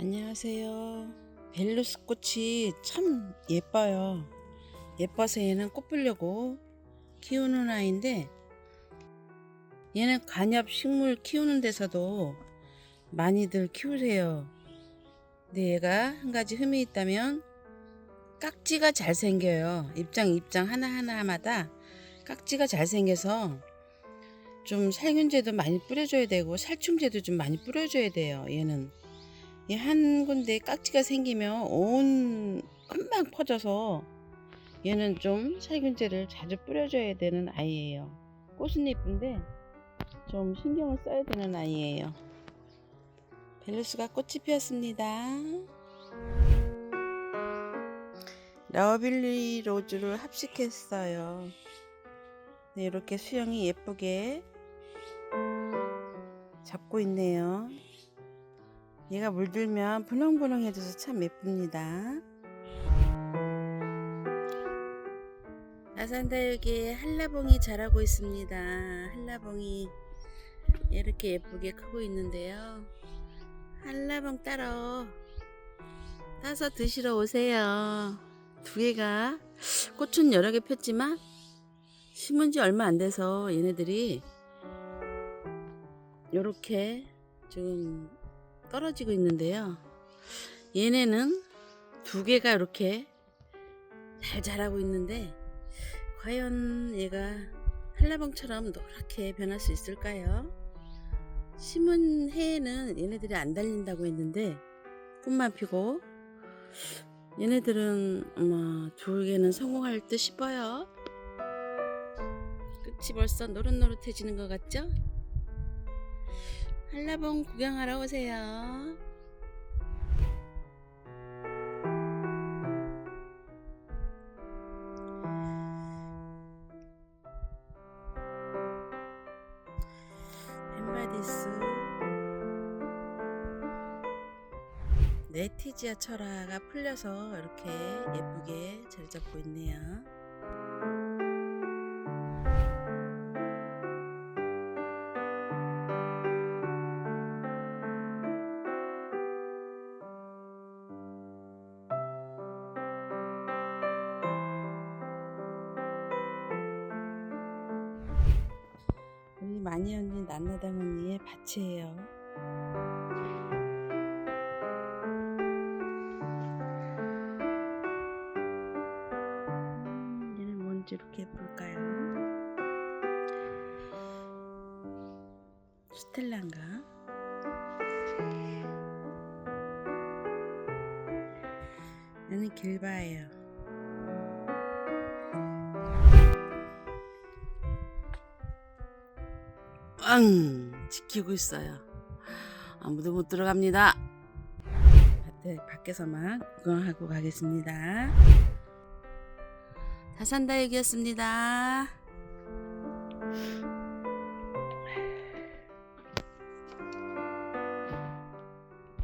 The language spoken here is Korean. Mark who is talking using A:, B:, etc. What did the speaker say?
A: 안녕하세요. 벨루스 꽃이 참 예뻐요. 예뻐서 얘는 꽃 피려고 키우는 아이인데 얘는 관엽 식물 키우는 데서도 많이들 키우세요. 근데 얘가 한 가지 흠이 있다면 깍지가 잘 생겨요. 입장 입장 하나하나마다 깍지가 잘 생겨서 좀 살균제도 많이 뿌려줘야 되고 살충제도 좀 많이 뿌려줘야 돼요. 얘는 이 한 군데 깍지가 생기면 온 금방 퍼져서 얘는 좀 살균제를 자주 뿌려줘야 되는 아이예요. 꽃은 예쁜데 좀 신경을 써야 되는 아이예요. 벨루스가 꽃이 피었습니다. 러빌리 로즈를 합식했어요. 네, 이렇게 수영이 예쁘게 잡고 있네요. 얘가 물들면 분홍분홍해져서 참 예쁩니다. 아산다육에 한라봉이 자라고 있습니다. 한라봉이 이렇게 예쁘게 크고 있는데요. 한라봉 따러 따서 드시러 오세요. 두 개가 꽃은 여러 개 폈지만 심은 지 얼마 안 돼서 얘네들이 이렇게 지금 떨어지고 있는데요. 얘네는 두 개가 이렇게 잘 자라고 있는데 과연 얘가 한라봉처럼 노랗게 변할 수 있을까요? 심은 해에는 얘네들이 안 달린다고 했는데 꽃만 피고 얘네들은 아마 두 개는 성공할 듯 싶어요. 끝이 벌써 노릇노릇해지는 것 같죠? 한라봉 구경하러 오세요. 펜바디스 네티지아 철화가 풀려서 이렇게 예쁘게 잘 잡고 있네요. 우리 마니 언니 난나당 언니의. 음, 얘는 뭔지 이렇게 볼까요? 스텔라인가? 얘는 길바예요. 빵 지키고 있어요. 아무도 못 들어갑니다. 밭에 밖에서만 구경하고 가겠습니다. 다산다육이었습니다.